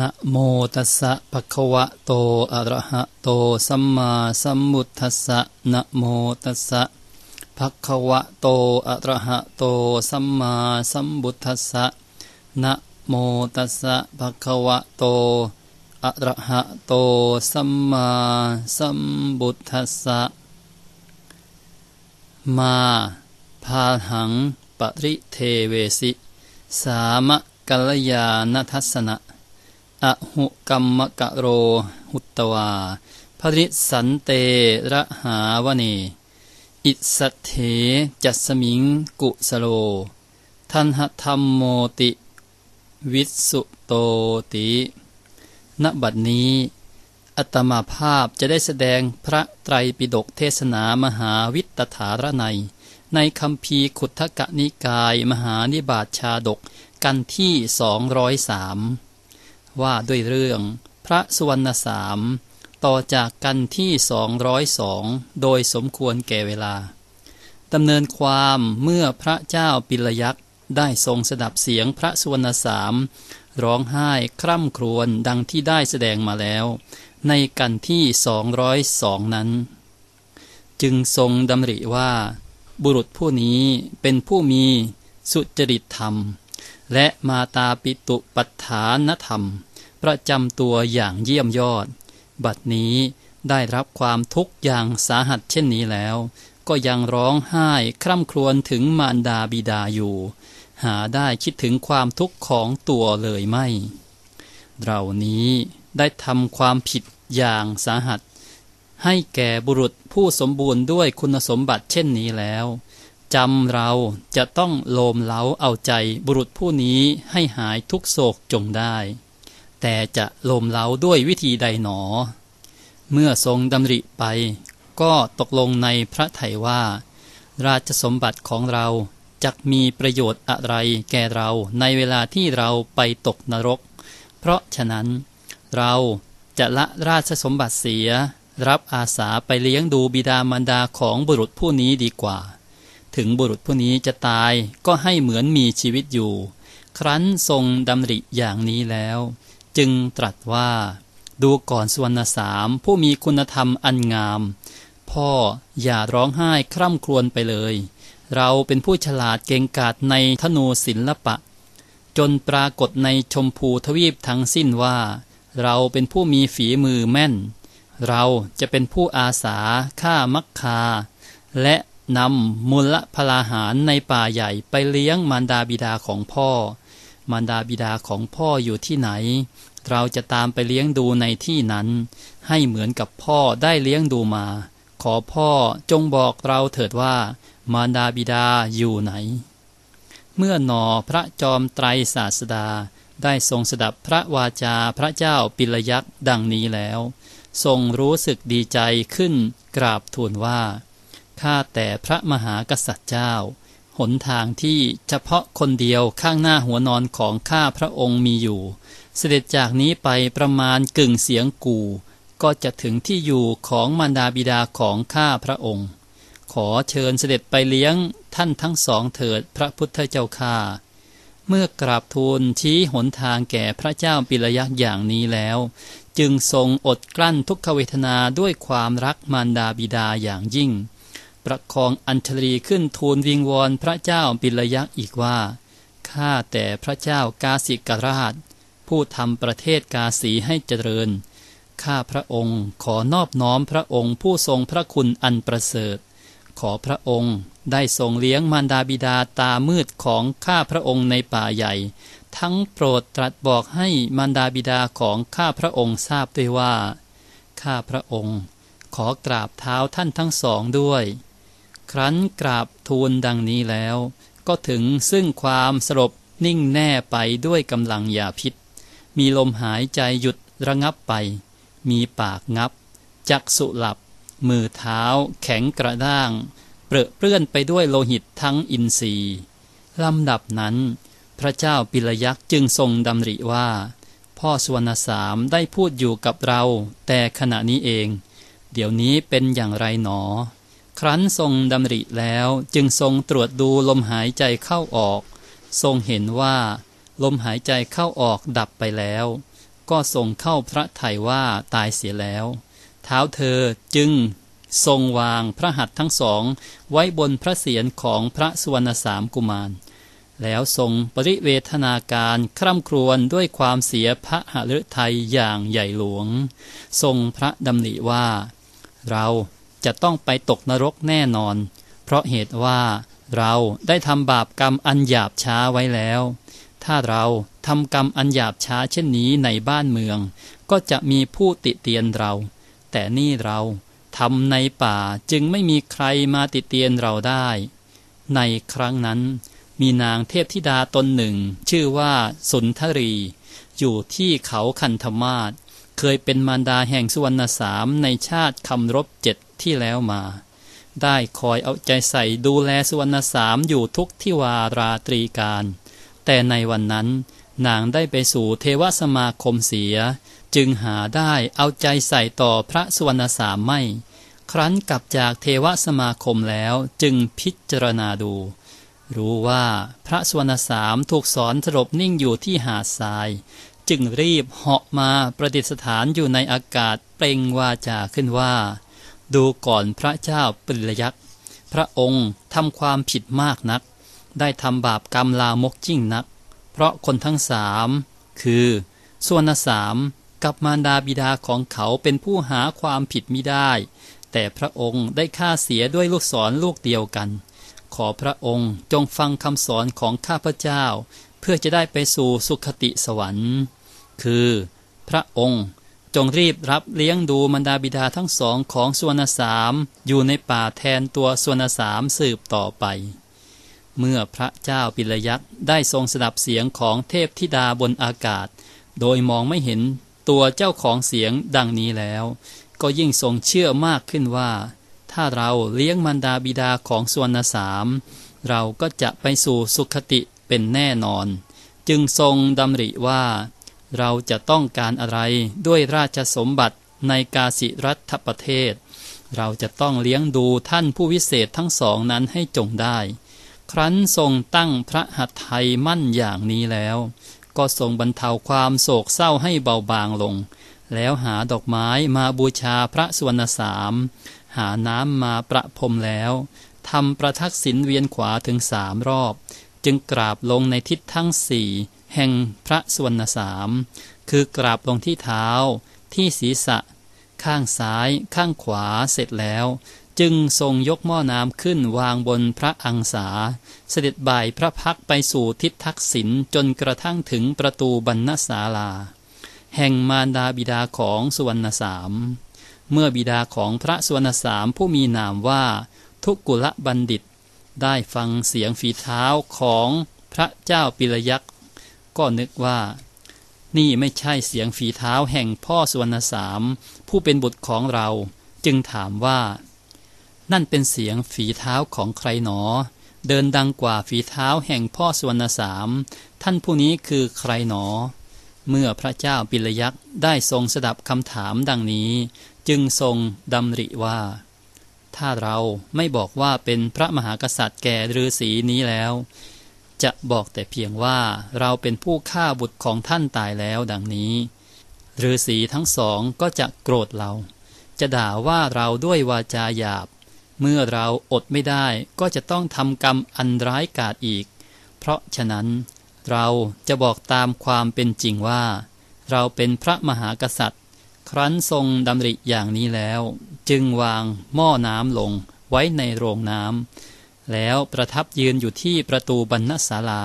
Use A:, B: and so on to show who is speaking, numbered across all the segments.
A: นะโมตัสสะภะคะวะโตอะระหะโตสัมมาสัมพุทธัสสะนะโมตัสสะภะคะวะโตอะระหะโตสัมมาสัมพุทธัสสะนะโมตัสสะภะคะวะโตอะระหะโตสัมมาสัมพุทธัสสะมาพาหังปริเทเวสิ สามะกัลยาณทัสสนะ อหุกัมมะกะโรหุตวาภริสันเตระหาวเน อิสัทเถจัสมิงกุสโล ทันหธรรมโมติ วิสุโตติณบัดนี้ อัตมาภาพจะได้แสดงพระไตรปิฎกเทศนามหาวิตถารใน ในคำพีขุทธกนิกายมหานิบาตชาดกกันที่สองร้อยสาม ว่าด้วยเรื่อง พระสุวรรณสาม ต่อจากกันที่สองร้อยสองโดยสมควรแก่เวลาดำเนินความเมื่อพระเจ้าปิลยักษ์ได้ทรงสดับเสียงพระสุวรรณสาม ร้องไห้คร่ำครวญดังที่ได้แสดงมาแล้ว ในกันที่สองร้อยสองนั้น จึงทรงดำริว่า บุรุษผู้นี้เป็นผู้มีสุจริตธรรม และมาตาปิตุปัฏฐานธรรม ประจำตัวอย่างเยี่ยมยอด บัดนี้ได้รับความทุกข์อย่างสาหัสเช่นนี้แล้ว ก็ยังร้องไห้คร่ำครวญถึงมารดาบิดาอยู่ หาได้คิดถึงความทุกข์ของตัวเลยไม่ เรานี้ได้ทำความผิดอย่างสาหัส ให้แก่บุรุษผู้สมบูรณ์ด้วยคุณสมบัติเช่นนี้แล้วจำเราจะต้องโลมเล้าเอาใจบุรุษผู้นี้ให้หายทุกโศกจงได้ แต่จะลมเล้าด้วยวิธีใดหนอ เมื่อทรงดำริไป ก็ตกลงในพระไถยว่า ราชสมบัติของเราจะมีประโยชน์อะไรแก่เราในเวลาที่เราไปตกนรก เพราะฉะนั้นเราจะละราชสมบัติเสีย รับอาสาไปเลี้ยงดูบิดามารดาของบุรุษผู้นี้ดีกว่า ถึงบุรุษผู้นี้จะตายก็ให้เหมือนมีชีวิตอยู่ ครั้นทรงดำริอย่างนี้แล้ว จึงตรัสว่า ดูก่อนสวรรณสามผู้มีคุณธรรมอันงาม พ่ออย่าร้องไห้คร่ำครวญไปเลย เราเป็นผู้ฉลาดเก่งกาจในธนูศิลปะ จนปรากฏในชมพูทวีปทั้งสิ้นว่า เราเป็นผู้มีฝีมือแม่น เราจะเป็นผู้อาสาฆ่ามักคา และนำมูลพลาหารในป่าใหญ่ไปเลี้ยงมารดาบิดาของพ่อ มารดาบิดาของพ่ออยู่ที่ไหน เราจะตามไปเลี้ยงดูในที่นั้น ให้เหมือนกับพ่อได้เลี้ยงดูมา ขอพ่อจงบอกเราเถิดว่า มารดาบิดาอยู่ไหน เมื่อหนอพระจอมไตรศาสดา ได้ทรงสดับพระวาจาพระเจ้าปิลยักษ์ดังนี้แล้ว ทรงรู้สึกดีใจขึ้นกราบทูลว่าข้าแต่พระมหากษัตริย์เจ้า หนทางที่เฉพาะคนเดียวข้างหน้าหัวนอนของข้าพระองค์มีอยู่ เสด็จจากนี้ไปประมาณกึ่งเสียงกูก็จะถึงที่อยู่ของมารดาบิดาของข้าพระองค์ ขอเชิญเสด็จไปเลี้ยงท่านทั้งสองเถิดพระพุทธเจ้าข้าเมื่อกราบทูลชี้หนทางแก่พระเจ้าปิลยักษ์อย่างนี้แล้ว จึงทรงอดกลั้นทุกขเวทนาด้วยความรักมารดาบิดาอย่างยิ่ง ประคองอัญชลีขึ้นทูลวิงวอนพระเจ้าปิลยักษ์อีกว่า ข้าแต่พระเจ้ากาสิกราช ผู้ทำประเทศกาสีให้เจริญ ข้าพระองค์ขอนอบน้อมพระองค์ผู้ทรงพระคุณอันประเสริฐ ขอพระองค์ได้ทรงเลี้ยงมารดาบิดาตามืดของข้าพระองค์ในป่าใหญ่ ทั้งโปรดตรัสบอกให้มารดาบิดาของข้าพระองค์ทราบด้วยว่า ข้าพระองค์ขอกราบเท้าท่านทั้งสองด้วย ครั้นกราบทูลดังนี้แล้ว ก็ถึงซึ่งความสลบนิ่งแน่ไปด้วยกำลังยาพิษ มีลมหายใจหยุดระงับไป มีปากงับ จักสุหลับ มือเท้า แข็งกระด้าง เปรอะเปื้อนไปด้วยโลหิตทั้งอินทรีย์ลำดับนั้น พระเจ้าปิลยักษ์จึงทรงดำริว่า พ่อสวรรณสามได้พูดอยู่กับเรา แต่ขณะนี้เอง เดี๋ยวนี้เป็นอย่างไรหนอ ครั้นทรงดำริแล้วจึงทรงตรวจดูลมหายใจเข้าออก ทรงเห็นว่า ลมหายใจเข้าออกดับไปแล้ว ก็ทรงเข้าพระทัยว่าตายเสียแล้ว เท้าเธอจึงทรงวางพระหัตถ์ทั้งสอง ไว้บนพระเศียรของพระสุวรรณสามกุมาร แล้วทรงปริเวทนาการคร่ำครวญด้วยความเสียพระหฤทัยอย่างใหญ่หลวง ทรงพระดำริว่า เรา จะต้องไปตกนรกแน่นอน เพราะเหตุว่าเราได้ทำบาปกรรมอันหยาบช้าไว้แล้ว ถ้าเราทำกรรมอันหยาบช้าเช่นนี้ในบ้านเมือง ก็จะมีผู้ติเตียนเรา แต่นี่เราทำในป่าจึงไม่มีใครมาติเตียนเราได้ ในครั้งนั้น มีนางเทพธิดาตนหนึ่ง ชื่อว่าสุนทรี อยู่ที่เขาคันธมาศเคยเป็นมารดาแห่งสุวรรณสามในชาติคำรบเจ็ด ที่แล้วมา ได้คอยเอาใจใส่ดูแลสุวรรณสามอยู่ทุกที่วาราตรีการ แต่ในวันนั้นนางได้ไปสู่เทวสมาคมเสีย จึงหาได้เอาใจใส่ต่อพระสุวรรณสามไม่ ครั้นกลับจากเทวสมาคมแล้วจึงพิจารณาดู รู้ว่าพระสุวรรณสามถูกสอนสลบนิ่งอยู่ที่หาดทราย จึงรีบเหาะมาประดิษฐานอยู่ในอากาศเปล่งวาจาขึ้นว่า ดูก่อนพระเจ้าปริยักษ์พระองค์ทำความผิดมากนัก ได้ทำบาปกรรมลามกยิ่งนัก เพราะคนทั้งสามคือส่วนสามกับมารดาบิดาของเขาเป็นผู้หาความผิดมิได้ แต่พระองค์ได้ฆ่าเสียด้วยลูกศรลูกเดียวกัน ขอพระองค์จงฟังคำสอนของข้าพเจ้า เพื่อจะได้ไปสู่สุขติสวรรค์ คือ พระองค์ จงรีบรับเลี้ยงดูมารดาบิดาทั้งสองของส่วนสาม อยู่ในป่าแทนตัวส่วนสามสืบต่อไป เมื่อพระเจ้าปิลยักษ์ได้ทรงสดับเสียงของเทพธิดาบนอากาศ โดยมองไม่เห็นตัวเจ้าของเสียงดังนี้แล้ว ก็ยิ่งทรงเชื่อมากขึ้นว่า ถ้าเราเลี้ยงมารดาบิดาของส่วนสาม เราก็จะไปสู่สุขติเป็นแน่นอน จึงทรงดำริว่า เราจะต้องการอะไรด้วยราชสมบัติในกาสิรัฐประเทศ เราจะต้องเลี้ยงดูท่านผู้วิเศษทั้งสองนั้นให้จงได้ ครั้นทรงตั้งพระหัตถ์ไทยมั่นอย่างนี้แล้ว ก็ทรงบรรเทาความโศกเศร้าให้เบาบางลง แล้วหาดอกไม้มาบูชาพระสวรรณสาม หาน้ำมาประพรมแล้วทำประทักษิณเวียนขวาถึงสามรอบ จึงกราบลงในทิศทั้งสี่ แห่งพระสวรรณสาม คือกราบลงที่เท้า ที่ศีรษะ ข้างซ้าย ข้างขวาเสร็จแล้ว จึงทรงยกหม้อน้ำขึ้นวางบนพระอังสา เสด็จบ่ายพระพักไปสู่ทิศทักษิณจนกระทั่งถึงประตูบรรณศาลา แห่งมารดาบิดาของสุวรรณสาม เมื่อบิดาของพระสุวรรณสามผู้มีนามว่า ทุกุละบัณฑิตได้ฟังเสียงฝีเท้าของพระเจ้าปิลยักษ์ ก็นึกว่า นี่ไม่ใช่เสียงฝีเท้าแห่งพ่อสุวรรณสาม ผู้เป็นบุตรของเรา จึงถามว่า นั่นเป็นเสียงฝีเท้าของใครหนอ เดินดังกว่าฝีเท้าแห่งพ่อสุวรรณสาม ท่านผู้นี้คือใครหนอ เมื่อพระเจ้าปิลยักษ์ได้ทรงสดับคำถามดังนี้ จึงทรงดำริว่าถ้าเราไม่บอกว่าเป็นพระมหากษัตริย์แก่ฤาษีนี้แล้ว จะบอกแต่เพียงว่าเราเป็นผู้ฆ่าบุตรของท่านตายแล้วดังนี้ฤาษีทั้งสองก็จะโกรธเรา จะด่าว่าเราด้วยวาจาหยาบ เมื่อเราอดไม่ได้ก็จะต้องทำกรรมอันร้ายกาจอีก เพราะฉะนั้นเราจะบอกตามความเป็นจริงว่า เราเป็นพระมหากษัตริย์ ครั้นทรงดำริอย่างนี้แล้ว จึงวางหม้อน้ำลงไว้ในโรงน้ำ แล้วประทับยืนอยู่ที่ประตูบรรณศาลา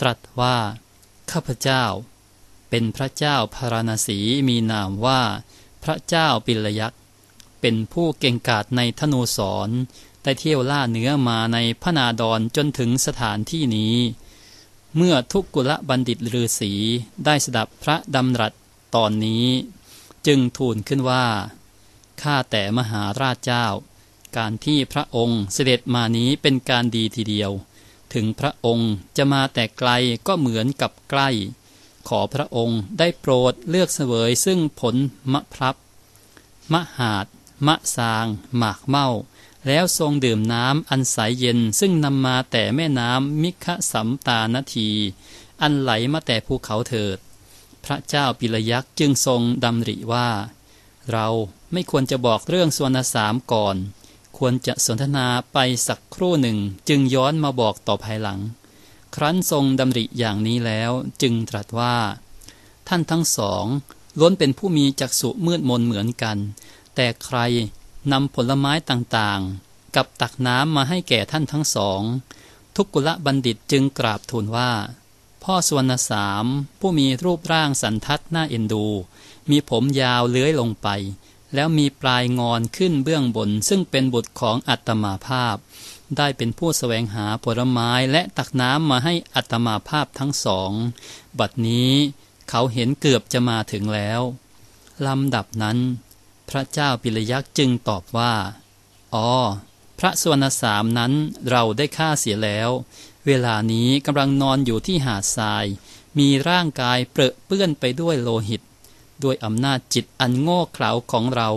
A: ตรัสว่า ข้าพเจ้า เป็นพระเจ้าพาราณสีมีนามว่า พระเจ้าปิลยักษ์เป็นผู้เก่งกาจในธนูสอนได้เที่ยวล่าเนื้อมาในพนาดรจนถึงสถานที่นี้ เมื่อทุกกุละบัณฑิตฤาษีได้สดับพระดำรัสตอนนี้ จึงทูลขึ้นว่า ข้าแต่มหาราชเจ้า การที่พระองค์เสด็จมานี้เป็นการดีทีเดียว ถึงพระองค์จะมาแต่ไกลก็เหมือนกับใกล้ ขอพระองค์ได้โปรดเลือกเสวยซึ่งผลมะพร้าวมะหาด มะสาง หมากเมาแล้วทรงดื่มน้ำอันใสเย็นซึ่งนำมาแต่แม่น้ำมิคะสัมตานที อันไหลมาแต่ภูเขาเถิด พระเจ้าปิลยักษ์จึงทรงดำริว่า เราไม่ควรจะบอกเรื่องสวนสามก่อน ควรจะสนทนาไปสักครู่หนึ่งจึงย้อนมาบอกต่อภายหลัง ครั้นทรงดำริอย่างนี้แล้วจึงตรัสว่า ท่านทั้งสองล้วนเป็นผู้มีจักษุมืดมนเหมือนกัน แต่ใครนำผลไม้ต่างๆ กับตักน้ำมาให้แก่ท่านทั้งสอง ทุกกุละบัณฑิตจึงกราบทูลว่า พ่อสวนสามผู้มีรูปร่างสันทัดน่าเอ็นดู มีผมยาวเลื้อยลงไป แล้วมีปลายงอนขึ้นเบื้องบน ซึ่งเป็นบุตรของอัตมาภาพ ได้เป็นผู้สแสวงหาผลไม้และตักน้ำมาให้อัตมาภาพทั้งสอง บัดนี้เขาเห็นเกือบจะมาถึงแล้วลำดับนั้น พระเจ้าปิลยักษ์จึงตอบว่า อ๋อ พระสวนสามนั้นเราได้ฆ่าเสียแล้ว เวลานี้กำลังนอนอยู่ที่หาดทราย มีร่างกายเปรอะเปื้อนไปด้วยโลหิต ด้วยอำนาจจิตอันโง่เขลาของเรา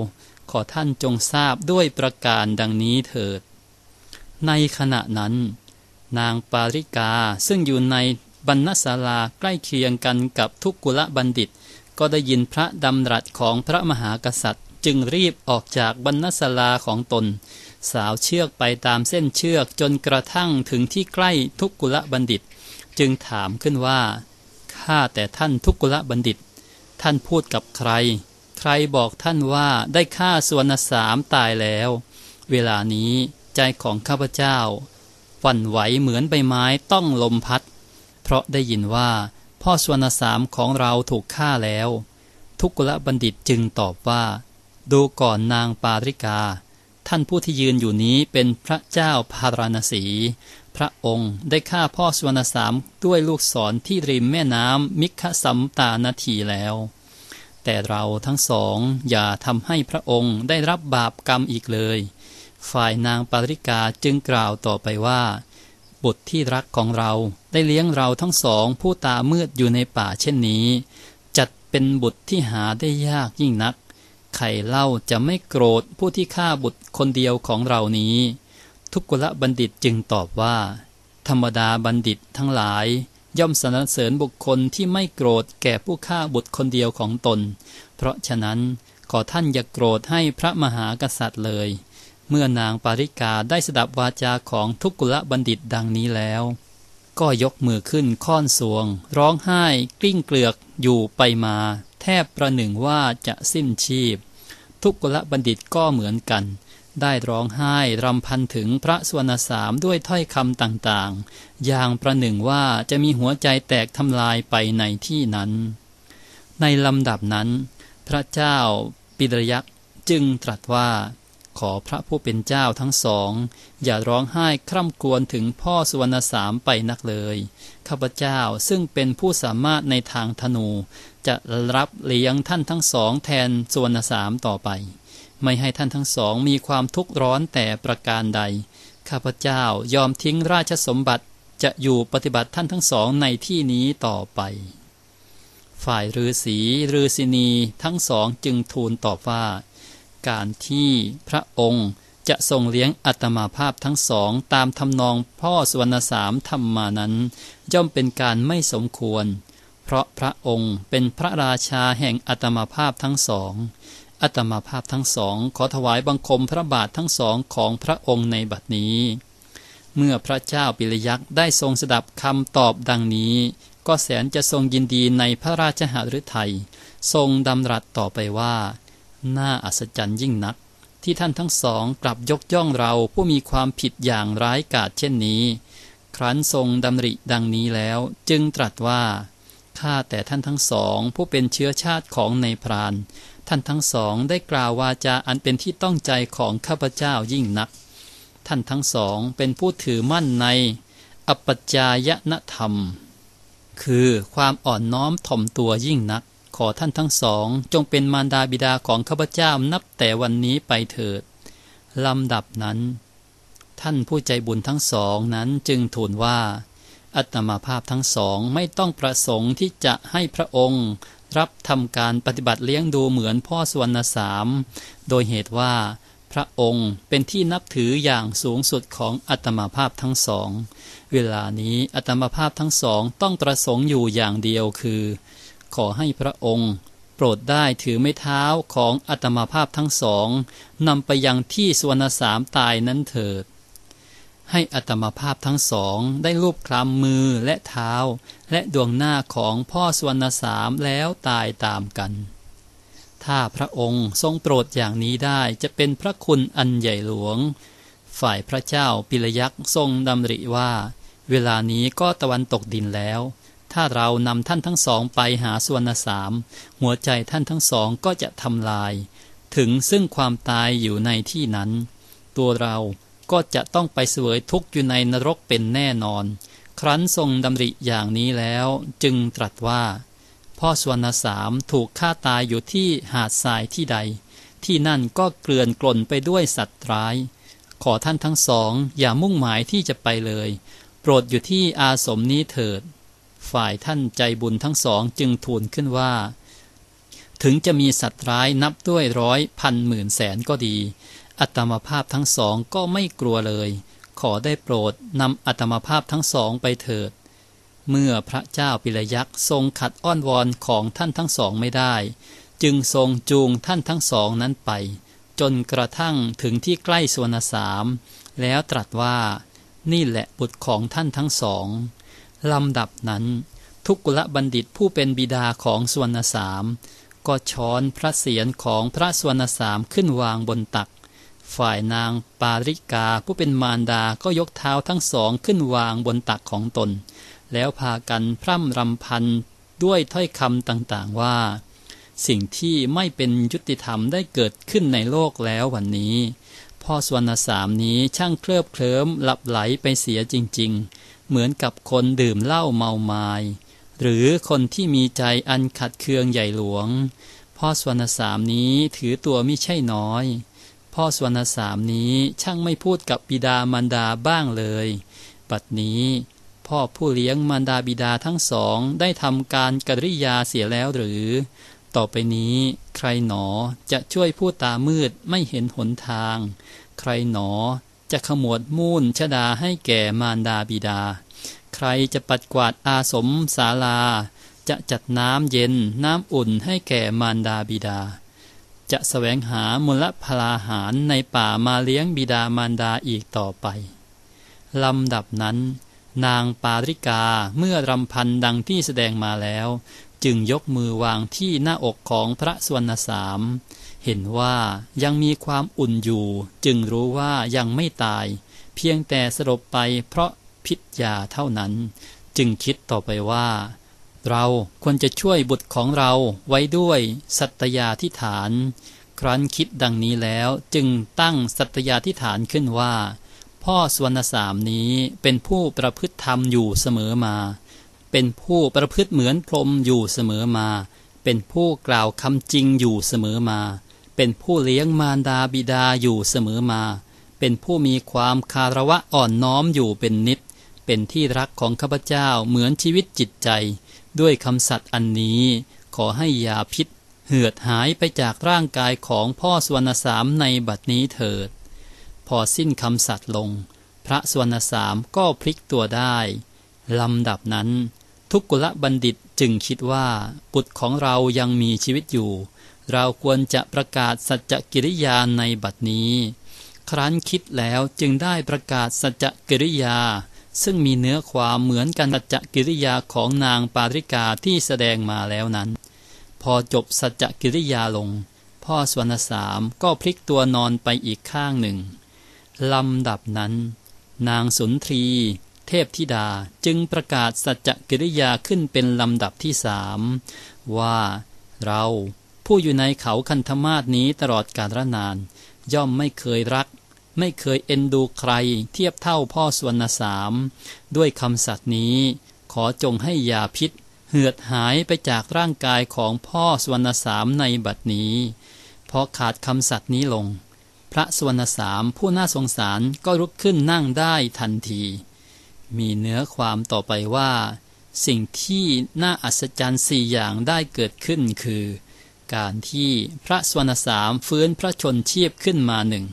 A: ขอท่านจงทราบด้วยประการดังนี้เถิด ในขณะนั้น นางปาริกาซึ่งอยู่ในบรรณศาลาใกล้เคียงกันกับทุกกุละบัณฑิต ก็ได้ยินพระดำรัสของพระมหากษัตริย์ จึงรีบออกจากบรรณศาลาของตน สาวเชือกไปตามเส้นเชือกจนกระทั่งถึงที่ใกล้ทุกกุละบัณฑิต จึงถามขึ้นว่าข้าแต่ท่านทุกกุละบัณฑิต ท่านพูดกับใคร ใครบอกท่านว่าได้ฆ่าสวนสามตายแล้ว เวลานี้ใจของข้าพเจ้าวันไหวเหมือนใบไม้ต้องลมพัด เพราะได้ยินว่า พ่อสวนสามของเราถูกฆ่าแล้ว ทุกกุลบัณฑิตจึงตอบว่า ดูก่อนนางปาริกา ท่านผู้ที่ยืนอยู่นี้เป็นพระเจ้าพาราณสี พระองค์ได้ฆ่าพ่อสุวนสามด้วยลูกศรที่ริมแม่น้ำมิคสัมตานาทีแล้ว แต่เราทั้งสองอย่าทำให้พระองค์ได้รับบาปกรรมอีกเลย ฝ่ายนางปาริกาจึงกล่าวต่อไปว่า บุตรที่รักของเราได้เลี้ยงเราทั้งสองผู้ตามืดอยู่ในป่าเช่นนี้ จัดเป็นบุตรที่หาได้ยากยิ่งนัก ใครเล่าจะไม่โกรธผู้ที่ฆ่าบุตรคนเดียวของเรานี้ ทุกุละบัณฑิตจึงตอบว่า ธรรมดาบัณฑิตทั้งหลาย ย่อมสรรเสริญบุคคลที่ไม่โกรธแก่ผู้ฆ่าบุตรคนเดียวของตน เพราะฉะนั้นขอท่านอย่ากโกรธให้พระมหากษัตริย์เลย เมื่อนางปาริกาได้สดับวาจาของทุกุละบัณฑิตดังนี้แล้ว ก็ยกมือขึ้นค้อนสวง ร้องไห้กลิ้งเกลือกอยู่ไปมา แทบประหนึ่งว่าจะสิ้นชีพ ทุกุละบัณฑิตก็เหมือนกัน ได้ร้องไห้รำพันถึงพระสวนสามด้วยถ้อยคำต่างๆ อย่างประหนึ่งว่าจะมีหัวใจแตกทำลายไปในที่นั้น ในลำดับนั้น พระเจ้าปิดรยักษ์จึงตรัสว่า ขอพระผู้เป็นเจ้าทั้งสอง อย่าร้องไห้คร่ำกวนถึงพ่อสุวรรณสามไปนักเลย ข้าพเจ้าซึ่งเป็นผู้สามารถในทางธนู จะรับเลี้ยงท่านทั้งสองแทนสุวรรณสามต่อไป ไม่ให้ท่านทั้งสองมีความทุกข์ร้อนแต่ประการใด ข้าพเจ้ายอมทิ้งราชสมบัติจะอยู่ปฏิบัติท่านทั้งสองในที่นี้ต่อไป ฝ่ายฤาษีฤาษีนีทั้งสองจึงทูลตอบว่า การที่พระองค์จะทรงเลี้ยงอัตมาภาพทั้งสองตามทำนองพ่อสวรรณสามทำมานั้น ย่อมเป็นการไม่สมควร เพราะพระองค์เป็นพระราชาแห่งอัตมาภาพทั้งสอง อัตมาภาพทั้งสอง ขอถวายบังคมพระบาททั้งสองของพระองค์ในบัดนี้ เมื่อพระเจ้าปิลยักษ์ได้ทรงสดับคำตอบดังนี้ ก็แสนจะทรงยินดีในพระราชหฤทัยทรงดำรัสต่อไปว่า น่าอัศจรรย์ยิ่งนัก ที่ท่านทั้งสองกลับยกย่องเราผู้มีความผิดอย่างร้ายกาจเช่นนี้ ครั้นทรงดำริดังนี้แล้วจึงตรัสว่าข้าแต่ท่านทั้งสองผู้เป็นเชื้อชาติของในพราน ท่านทั้งสองได้กล่าววาจาอันเป็นที่ต้องใจของข้าพเจ้ายิ่งนัก ท่านทั้งสองเป็นผู้ถือมั่นใน อปจจายนธรรม คือความอ่อนน้อมถ่อมตัวยิ่งนัก ขอท่านทั้งสอง จงเป็นมารดาบิดาของข้าพเจ้านับแต่วันนี้ไปเถิดลำดับนั้น ท่านผู้ใจบุญทั้งสองนั้นจึงทูลว่า อัตมาภาพทั้งสองไม่ต้องประสงค์ที่จะให้พระองค์ รับทำการปฏิบัติเลี้ยงดูเหมือนพ่อสวรรณสาม โดยเหตุว่า พระองค์เป็นที่นับถืออย่างสูงสุดของอัตมาภาพทั้งสอง เวลานี้อัตมาภาพทั้งสองต้องประสงค์อยู่อย่างเดียวคือ ขอให้พระองค์โปรดได้ถือไม้เท้าของอัตมาภาพทั้งสองนำไปยังที่สวนสามตายนั้นเถิด ให้อัตมาภาพทั้งสองได้รูปคลำมือและเท้า และดวงหน้าของพ่อสวนสามแล้วตายตามกัน ถ้าพระองค์ทรงโปรดอย่างนี้ได้จะเป็นพระคุณอันใหญ่หลวง ฝ่ายพระเจ้าปิลยักษ์ทรงดำริว่า เวลานี้ก็ตะวันตกดินแล้ว ถ้าเรานำท่านทั้งสองไปหาสวนสาม หัวใจท่านทั้งสองก็จะทำลาย ถึงซึ่งความตายอยู่ในที่นั้น ตัวเรา ก็จะต้องไปเสวยทุกข์อยู่ในนรกเป็นแน่นอน ครั้นทรงดำริอย่างนี้แล้วจึงตรัสว่า พ่อสวนสามถูกฆ่าตายอยู่ที่หาดทรายที่ใด ที่นั่นก็เกลื่อนกล่นไปด้วยสัตว์ร้าย ขอท่านทั้งสองอย่ามุ่งหมายที่จะไปเลย โปรดอยู่ที่อาสมนี้เถิด ฝ่ายท่านใจบุญทั้งสองจึงทูลขึ้นว่า ถึงจะมีสัตว์ร้ายนับด้วยร้อยพันหมื่นแสนก็ดี อัตมาภาพทั้งสองก็ไม่กลัวเลย ขอได้โปรดนำอัตมาภาพทั้งสองไปเถิด เมื่อพระเจ้าปิลยักษ์ทรงขัดอ้อนวอนของท่านทั้งสองไม่ได้ จึงทรงจูงท่านทั้งสองนั้นไป จนกระทั่งถึงที่ใกล้สวนสาม แล้วตรัสว่า นี่แหละบุตรของท่านทั้งสองลำดับนั้น ทุกกุลบัณฑิตผู้เป็นบิดาของสวนสาม ก็ช้อนพระเศียรของพระสวนสามขึ้นวางบนตัก ฝ่ายนางปาริกาผู้เป็นมารดาก็ยกเท้าทั้งสองขึ้นวางบนตักของตน แล้วพากันพร่ำรำพันด้วยถ้อยคำต่างๆว่า สิ่งที่ไม่เป็นยุติธรรมได้เกิดขึ้นในโลกแล้ววันนี้พ่อสวนสามนี้ช่างเคลิบเคลิ้มหลับไหลไปเสียจริง ๆ เหมือนกับคนดื่มเหล้าเมาไมา หรือคนที่มีใจอันขัดเคืองใหญ่หลวง พ่อสวนสามนี้ถือตัวไม่ใช่น้อย พ่อสวนสามนี้ช่างไม่พูดกับบิดามารดาบ้างเลยบัดนี้พ่อผู้เลี้ยงมารดาบิดาทั้งสองได้ทำการกริยาเสียแล้วหรือ ต่อไปนี้ใครหนอจะช่วยผู้ตามืดไม่เห็นหนทาง ใครหนอจะขมวดมูนชดาให้แก่มารดาบิดา ใครจะปัดกวาดอาสมศาลา จะจัดน้ำเย็นน้ำอุ่นให้แก่มารดาบิดา จะแสวงหามูลพลาหารในป่ามาเลี้ยงบิดามารดาอีกต่อไป ลำดับนั้น นางปาริกาเมื่อรำพันดังที่แสดงมาแล้ว จึงยกมือวางที่หน้าอกของพระสวรรณสามเห็นว่ายังมีความอุ่นอยู่ จึงรู้ว่ายังไม่ตาย เพียงแต่สลบไปเพราะ พิษยาเท่านั้น จึงคิดต่อไปว่า เราควรจะช่วยบุตรของเราไว้ด้วยสัตยาธิฐาน ครั้นคิดดังนี้แล้วจึงตั้งสัตยาธิฐานขึ้นว่า พ่อสวรรณสามนี้เป็นผู้ประพฤติธรรมอยู่เสมอมา เป็นผู้ประพฤติเหมือนพรมอยู่เสมอมา เป็นผู้กล่าวคำจริงอยู่เสมอมา เป็นผู้เลี้ยงมารดาบิดาอยู่เสมอมาเป็นผู้มีความคารวะอ่อนน้อมอยู่เป็นนิด เป็นที่รักของข้าพเจ้าเหมือนชีวิตจิตใจ ด้วยคำสัตย์อันนี้ ขอให้ยาพิษ เหือดหายไปจากร่างกายของพ่อสวรรณสามในบัดนี้เถิด พอสิ้นคำสัตย์ลง พระสวรรณสามก็พลิกตัวได้ลำดับนั้น ทุกกุลบัณฑิตจึงคิดว่าบุตรของเรายังมีชีวิตอยู่ เราควรจะประกาศสัจกิริยาในบัดนี้ ครั้นคิดแล้วจึงได้ประกาศสัจกิริยา ซึ่งมีเนื้อความเหมือนกันสัจจกิริยาของนางปาริกาที่แสดงมาแล้วนั้น พอจบสัจจกิริยาลง พ่อสวรรณสามก็พลิกตัวนอนไปอีกข้างหนึ่งลำดับนั้น นางสุนทรี เทพธิดาจึงประกาศสัจจกิริยาขึ้นเป็นลำดับที่สามว่าเราผู้อยู่ในเขาคันธมาศนี้ตลอดกาลนาน ย่อมไม่เคยรัก ไม่เคยเอ็นดูใครเทียบเท่าพ่อสวรรณสาม ด้วยคำสัตย์นี้ ขอจงให้ยาพิษ เหือดหายไปจากร่างกายของพ่อสวรรณสามในบัดนี้พอขาดคำสัตย์นี้ลง พระสวรรณสามผู้น่าสงสารก็ลุกขึ้นนั่งได้ทันที มีเนื้อความต่อไปว่า สิ่งที่น่าอัศจรรย์สี่อย่างได้เกิดขึ้นคือ การที่พระสวรรณสามฟื้นพระชนชีพขึ้นมาหนึ่ง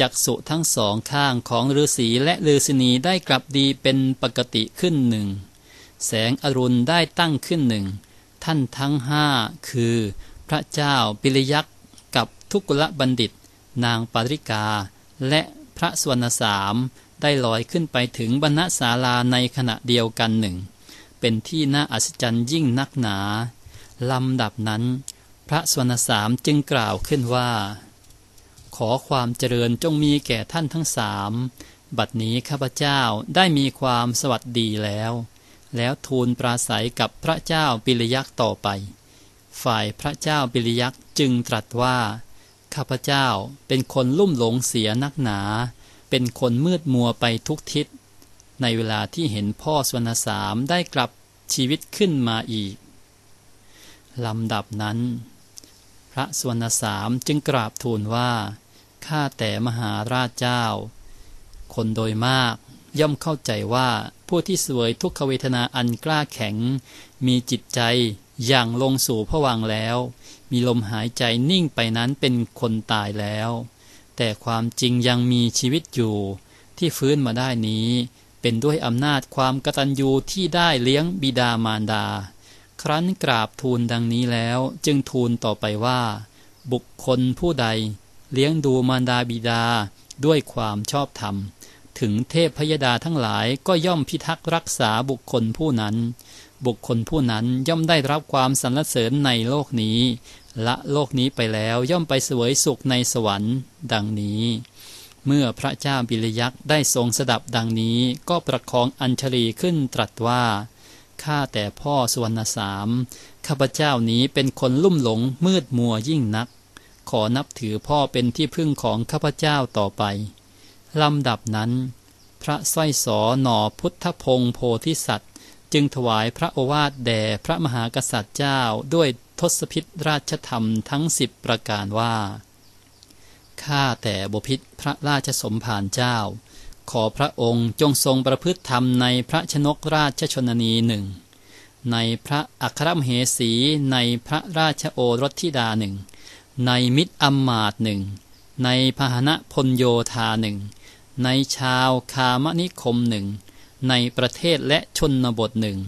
A: จักษุทั้งสองข้างของฤาษีและฤาษีนีได้กลับดีเป็นปกติขึ้นหนึ่ง แสงอรุณได้ตั้งขึ้นหนึ่ง ท่านทั้งห้าคือ พระเจ้าปิริยักษ์กับทุกุลบัณฑิต นางปาริกา และพระสวรรณสามได้ลอยขึ้นไปถึงบรรณศาลาในขณะเดียวกันหนึ่ง เป็นที่น่าอัศจรรย์ยิ่งนักหนา ลำดับนั้น พระสวรรณสามจึงกล่าวขึ้นว่า ขอความเจริญจงมีแก่ท่านทั้งสาม บัดนี้ข้าพเจ้าได้มีความสวัสดีแล้ว แล้วทูลปราศัยกับพระเจ้าปิริยักษ์ต่อไป ฝ่ายพระเจ้าปิริยักษ์จึงตรัสว่า ข้าพเจ้าเป็นคนลุ่มหลงเสียนักหนา เป็นคนมืดมัวไปทุกทิศ ในเวลาที่เห็นพ่อสวรรณสามได้กลับชีวิตขึ้นมาอีกลำดับนั้น พระสวรรณสามจึงกราบทูลว่า ข้าแต่มหาราชเจ้า คนโดยมากย่อมเข้าใจว่าผู้ที่สวยทุกขเวทนาอันกล้าแข็ง มีจิตใจอย่างลงสู่ผวังแล้ว มีลมหายใจนิ่งไปนั้นเป็นคนตายแล้ว แต่ความจริงยังมีชีวิตอยู่ ที่ฟื้นมาได้นี้ เป็นด้วยอำนาจความกตัญญูที่ได้เลี้ยงบิดามารดา ครั้นกราบทูลดังนี้แล้วจึงทูลต่อไปว่า บุคคลผู้ใด เลี้ยงดูมารดาบิดาด้วยความชอบธรรม ถึงเทพพยดาทั้งหลายก็ย่อมพิทักษ์รักษาบุคคลผู้นั้น บุคคลผู้นั้นย่อมได้รับความสรรเสริญในโลกนี้ ละโลกนี้ไปแล้วย่อมไปสวยสุขในสวรรค์ ดังนี้ เมื่อพระเจ้าบิลยักษ์ได้ทรงสดับดังนี้ก็ประคองอัญชลีขึ้นตรัสว่าข้าแต่พ่อสวรรณสามข้าพเจ้านี้เป็นคนลุ่มหลงมืดมัวยิ่งนัก ขอนับถือพ่อเป็นที่พึ่งของข้าพเจ้าต่อไป ลำดับนั้น พระสร้อยสอหนอพุทธพงโพธิสัตว์ จึงถวายพระโอวาทแด่พระมหากษัตริย์เจ้าด้วยทศพิธราชธรรมทั้งสิบประการว่าข้าแต่บพิษพระราชสมภารเจ้า ขอพระองค์จงทรงประพฤติธรรมในพระชนกราชชนนีหนึ่งในพระอัครมเหสีในพระราชโอรสธิดาหนึ่ง ในมิตรอัมมาตหนึ่ง ในพหณะพลโยธาหนึ่ง ในชาวคามนิคมหนึ่ง ในประเทศและชนบทหนึ่ง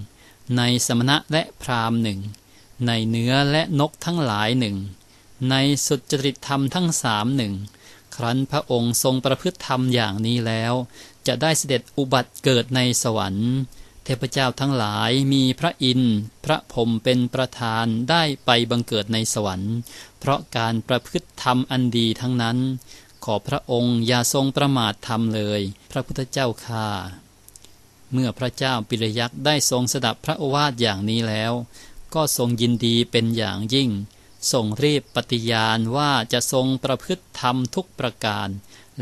A: ในสมณะและพราหมณ์หนึ่ง ในเนื้อและนกทั้งหลายหนึ่ง ในสุจริตธรรมทั้งสามหนึ่ง ครั้นพระองค์ทรงประพฤติธรรมอย่างนี้แล้ว จะได้เสด็จอุบัติเกิดในสวรรค์ เทพเจ้าทั้งหลายมีพระอินทร์พระพรมเป็นประธานได้ไปบังเกิดในสวรรค์ เพราะการประพฤติธรรมอันดีทั้งนั้น ขอพระองค์อย่าทรงประมาทธรรมเลย พระพุทธเจ้าค่าเมื่อพระเจ้าปิรยักษ์ได้ทรงสดับพระโอวาทอย่างนี้แล้ว ก็ทรงยินดีเป็นอย่างยิ่งทรงรีบปฏิญาณว่าจะทรงประพฤติธรรมทุกประการ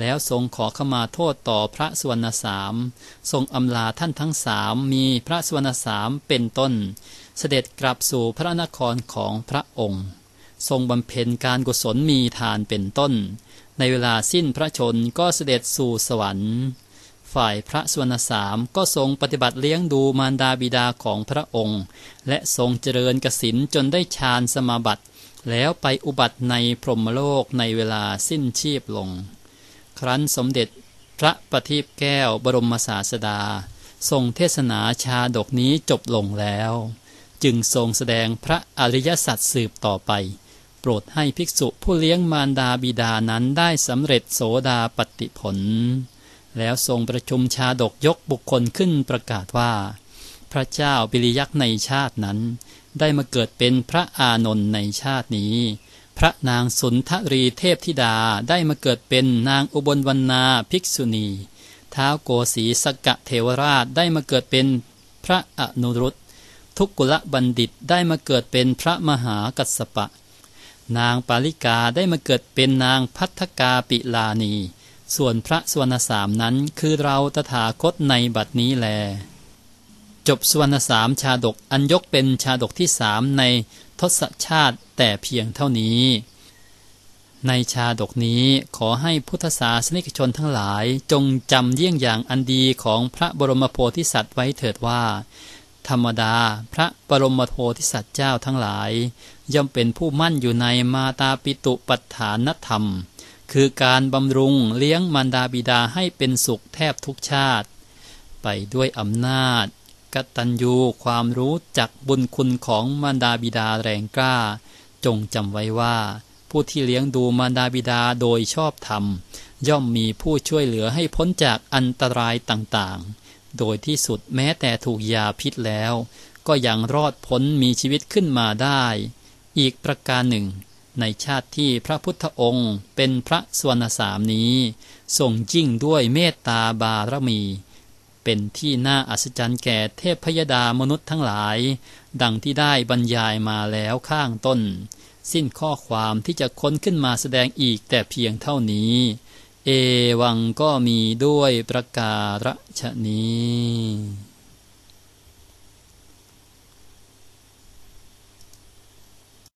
A: แล้วทรงขอขมาโทษต่อพระสวรรณสาม ทรงอำลาท่านทั้งสามมีพระสวรรณสามเป็นต้น เสด็จกลับสู่พระนครของพระองค์ ทรงบำเพ็ญการกุศลมีทานเป็นต้น ในเวลาสิ้นพระชนก็เสด็จสู่สวรรค์ ฝ่ายพระสวรรณสามก็ทรงปฏิบัติเลี้ยงดูมารดาบิดาของพระองค์ และทรงเจริญกสินจนได้ฌานสมาบัติ แล้วไปอุบัติในพรหมโลกในเวลาสิ้นชีพลง ครั้นสมเด็จพระปฏิบแก้วบรมศาสดา ทรงเทศนาชาดกนี้จบลงแล้ว จึงทรงแสดงพระอริยสัจสืบต่อไป โปรดให้ภิกษุผู้เลี้ยงมารดาบิดานั้นได้สำเร็จโสดาปติผล แล้วทรงประชุมชาดกยกบุคคลขึ้นประกาศว่า พระเจ้าปิริยักษ์ในชาตินั้น ได้มาเกิดเป็นพระอานนท์ในชาตินี้ พระนางสุนทรีเทพธิดาได้มาเกิดเป็นนางอุบลวรรณาภิกษุณีท้าวโกสีสกะเทวราชได้มาเกิดเป็นพระอนุรุตทุกกุลบัณฑิตได้มาเกิดเป็นพระมหากัสสปะ นางปาลิกาได้มาเกิดเป็นนางพัทกาปิลานี ส่วนพระสวรรณสามนั้นคือเราตถาคตในบัดนี้แล จบสวรรณสามชาดกอันยกเป็นชาดกที่สามในทศชาติแต่เพียงเท่านี้ ในชาดกนี้ขอให้พุทธศาสนิกชนทั้งหลายจงจำเยี่ยงอย่างอันดีของพระบรมโพธิสัตว์ไว้เถิดว่า ธรรมดาพระบรมโพธิสัตว์เจ้าทั้งหลาย ย่อมเป็นผู้มั่นอยู่ในมาตาปิตุปัฏฐานธรรม คือการบำรุงเลี้ยงมารดาบิดาให้เป็นสุขแทบทุกชาติ ไปด้วยอำนาจ กตัญญูความรู้จักบุญคุณของมารดาบิดาแรงกล้า จงจำไว้ว่า ผู้ที่เลี้ยงดูมารดาบิดาโดยชอบธรรม ย่อมมีผู้ช่วยเหลือให้พ้นจากอันตรายต่างๆ โดยที่สุดแม้แต่ถูกยาพิษแล้ว ก็ยังรอดพ้นมีชีวิตขึ้นมาได้ อีกประการหนึ่ง ในชาติที่พระพุทธองค์เป็นพระสวรรณสามนี้ทรงยิ่งด้วยเมตตาบารมี เป็นที่น่าอัศจรรย์แก่เทพพยดามนุษย์ทั้งหลาย ดังที่ได้บรรยายมาแล้วข้างต้น สิ้นข้อความที่จะค้นขึ้นมาแสดงอีกแต่เพียงเท่านี้ เอวังก็มีด้วยประการฉนี้